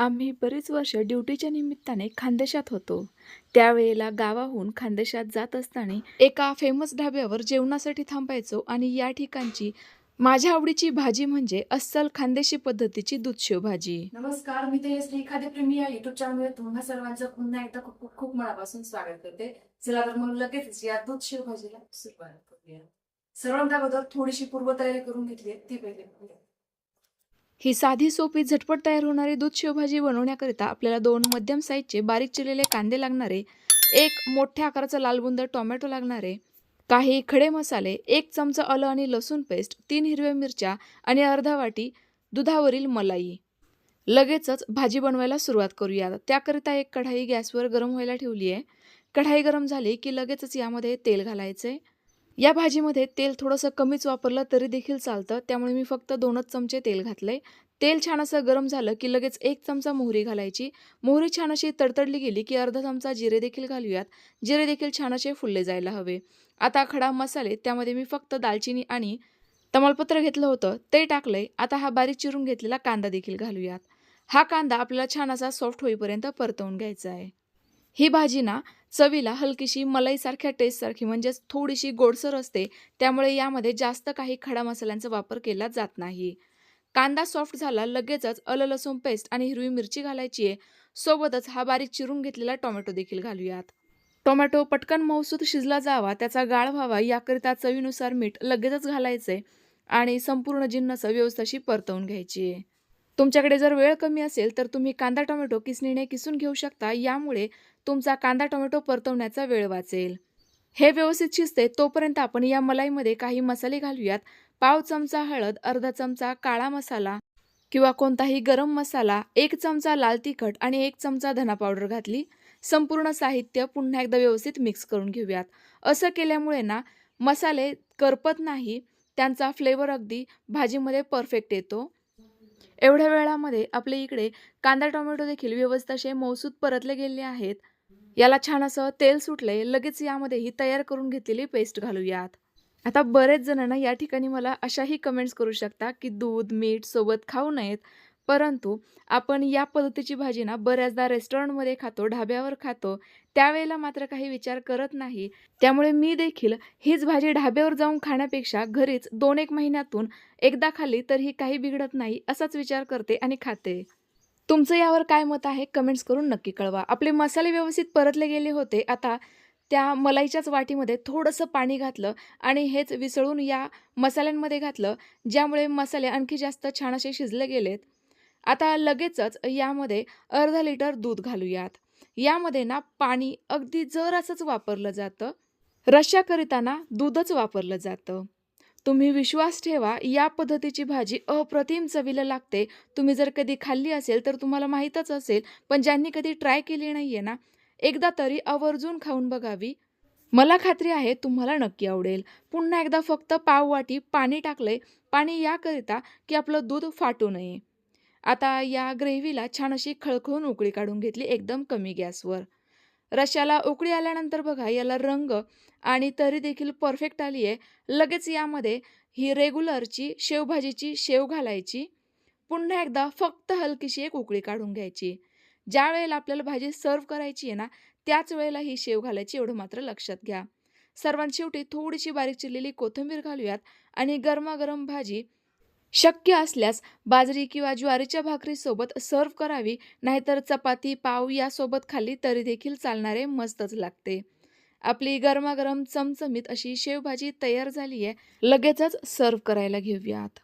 आम्ही बरीच वर्ष ड्युटीच्या निमित्ताने खानदेशात होतो. त्यावेळेला गावाहून खानदेशात जात असताना एका फेमस ढाब्यावर जेवणासाठी थांबायचो आणि या ठिकाणची माझ्या आवडीची भाजी म्हणजे अस्सल खानदेशी पद्धतीची दूधशेव भाजी नमस्कार मी तेजश्री खाद्यप्रेमी या युट्यूब चॅनलमध्ये तुम्हा सर्वांचं पुन्हा एकदा खूप खूप खूप मनापासून स्वागत करते. चला तर मग लगेच या दूध भाजीला सुरुवात करूया. सर्वांत अगोदर थोडीशी पूर्वतयारी करून घेतली ती पहिले ही साधी सोपी झटपट तयार होणारी दूध शेवभाजी बनवण्याकरिता आपल्याला दोन मध्यम साईजचे बारीक चिरलेले कांदे लागणारे एक मोठ्या आकाराचा लालबुंद टोमॅटो लागणारे काही खडे मसाले एक चमचा आलं आणि लसूण पेस्ट तीन हिरव्या मिरच्या आणि अर्धा वाटी दुधावरील मलाई. लगेचच भाजी बनवायला सुरुवात करूया. त्याकरिता एक कढाई गॅसवर गरम व्हायला ठेवली आहे कढाई गरम झाली की लगेचच यामध्ये तेल घालायचे. या भाजीमध्ये तेल थोडंसं कमीच वापरलं तरी देखील चालतं. त्यामुळे मी फक्त दोनच चमचे तेल घातले. तेल छान असं गरम झालं की लगेच एक चमचा मोहरी घालायची. मोहरी छान अशी तडतडली गेली की अर्धा चमचा जिरे देखील घालूयात. जिरे देखील छान असे फुलले जायला हवे. आता खडा मसाले त्यामध्ये मी फक्त दालचिनी आणि तमालपत्र घेतलं होतं ते टाकलंय. आता हा बारीक चिरून घेतलेला कांदा देखील घालूयात. हा कांदा आपल्याला छान असा सॉफ्ट होईपर्यंत परतवून घ्यायचा आहे. ही भाजी ना चवीला हलकीशी मलईसारख्या टेस्टसारखी म्हणजेच थोडीशी गोडसर असते त्यामुळे यामध्ये जास्त काही खडा मसाल्यांचा वापर केला जात नाही. कांदा सॉफ्ट झाला लगेचच अल लसूण पेस्ट आणि हिरवी मिरची घालायची आहे. सोबतच हा बारीक चिरून घेतलेला टोमॅटो देखील घालूयात. टोमॅटो पटकन मऊसूत शिजला जावा त्याचा गाळ व्हावा याकरिता चवीनुसार मीठ लगेचच घालायचंय आणि संपूर्ण जिन्नस व्यवस्थाशी परतवून घ्यायची आहे. तुमच्याकडे जर वेळ कमी असेल तर तुम्ही कांदा टोमॅटो किसणीने किसून घेऊ शकता. यामुळे तुमचा कांदा टोमॅटो परतवण्याचा वेळ वाचेल. हे व्यवस्थित शिजते तोपर्यंत आपण या मलाईमध्ये काही मसाले घालूयात. पाव चमचा हळद अर्धा चमचा काळा मसाला किंवा कोणताही गरम मसाला एक चमचा लाल तिखट आणि एक चमचा धना पावडर घातली. संपूर्ण साहित्य पुन्हा एकदा व्यवस्थित मिक्स करून घेऊयात. असं केल्यामुळे ना मसाले करपत नाही. त्यांचा फ्लेवर अगदी भाजीमध्ये परफेक्ट येतो. एवढ्या वेळामध्ये आपल्या इकडे कांदा टोमॅटो देखील व्यवस्थित असे मौसूद परतले गेले आहेत. याला छान असं तेल सुटले लगेच यामध्ये ही तयार करून घेतलेली पेस्ट घालूयात. आता बरेच जणांना या ठिकाणी मला अशाही कमेंट्स करू शकता की दूध मीठ सोबत खाऊ नयेत परंतु आपण या पद्धतीची भाजी ना बऱ्याचदा रेस्टॉरंटमध्ये खातो ढाब्यावर खातो त्यावेळेला मात्र काही विचार करत नाही. त्यामुळे मी देखील हीच भाजी ढाब्यावर जाऊन खाण्यापेक्षा घरीच दोन एक महिन्यातून एकदा खाल्ली तर ही काही बिघडत नाही असाच विचार करते आणि खाते. तुमचं यावर काय मत आहे कमेंट्स करून नक्की कळवा. आपले मसाले व्यवस्थित परतले गेले होते. आता त्या मलाईच्याच वाटीमध्ये थोडंसं पाणी घातलं आणि हेच विसळून या मसाल्यांमध्ये घातलं ज्यामुळे मसाले आणखी जास्त छान असे शिजले गेलेत. आता लगेचच यामध्ये अर्धा लिटर दूध घालूयात. यामध्ये ना पाणी अगदी जरासंच वापरलं जातं. रश्श्याकरिता ना दूधच वापरलं जातं. तुम्ही विश्वास ठेवा या पद्धतीची भाजी अप्रतिम चवीला लागते. तुम्ही जर कधी खाल्ली असेल तर तुम्हाला माहीतच असेल पण ज्यांनी कधी ट्राय केली नाही आहे ना एकदा तरी आवर्जून खाऊन बघावी. मला खात्री आहे तुम्हाला नक्की आवडेल. पुन्हा एकदा फक्त पाववाटी पाणी टाकलंय. पाणी याकरिता की आपलं दूध फाटू नये. आता या ग्रेव्हीला छान अशी खळखळून उकळी काढून घेतली एकदम कमी गॅसवर. रश्याला उकळी आल्यानंतर बघा याला रंग आणि तरी देखील परफेक्ट आली आहे. लगेच यामध्ये ही रेग्युलरची शेवभाजीची शेव घालायची. पुन्हा एकदा फक्त हलकीशी एक उकळी काढून घ्यायची. ज्या वेळेला आपल्याला भाजी सर्व करायची आहे ना त्याच वेळेला ही शेव घालायची एवढं मात्र लक्षात घ्या. सर्वांत शेवटी थोडीशी बारीक चिरलेली कोथिंबीर घालूयात आणि गरमागरम भाजी शक्य असल्यास बाजरी किंवा ज्वारीच्या भाकरीसोबत सर्व्ह करावी नाहीतर चपाती पाव यासोबत खाल्ली तरी देखील चालणारे मस्तच लागते. आपली गरमागरम चमचमीत अशी शेवभाजी तयार झाली आहे लगेचच सर्व्ह करायला घेऊयात.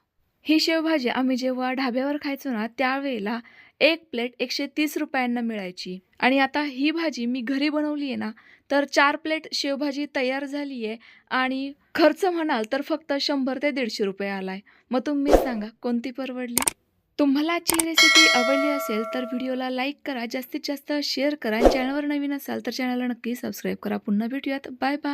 ही शेवभाजी आम्ही जेव्हा ढाब्यावर खायचो ना त्यावेळेला एक प्लेट एकशे तीस रुपयांना मिळायची. आणि आता ही भाजी मी घरी बनवली आहे ना तर चार प्लेट शेवभाजी तयार झाली आहे आणि खर्च म्हणाल तर फक्त शंभर ते दीडशे रुपये आलाय. मग तुम्ही सांगा कोणती परवडली? तुम्हाला आजची रेसिपी आवडली असेल तर व्हिडिओला लाईक करा जास्तीत जास्त शेअर करा. चॅनलवर नवीन असाल तर चॅनलला नक्की सबस्क्राईब करा. पुन्हा भेटूयात. Bye bye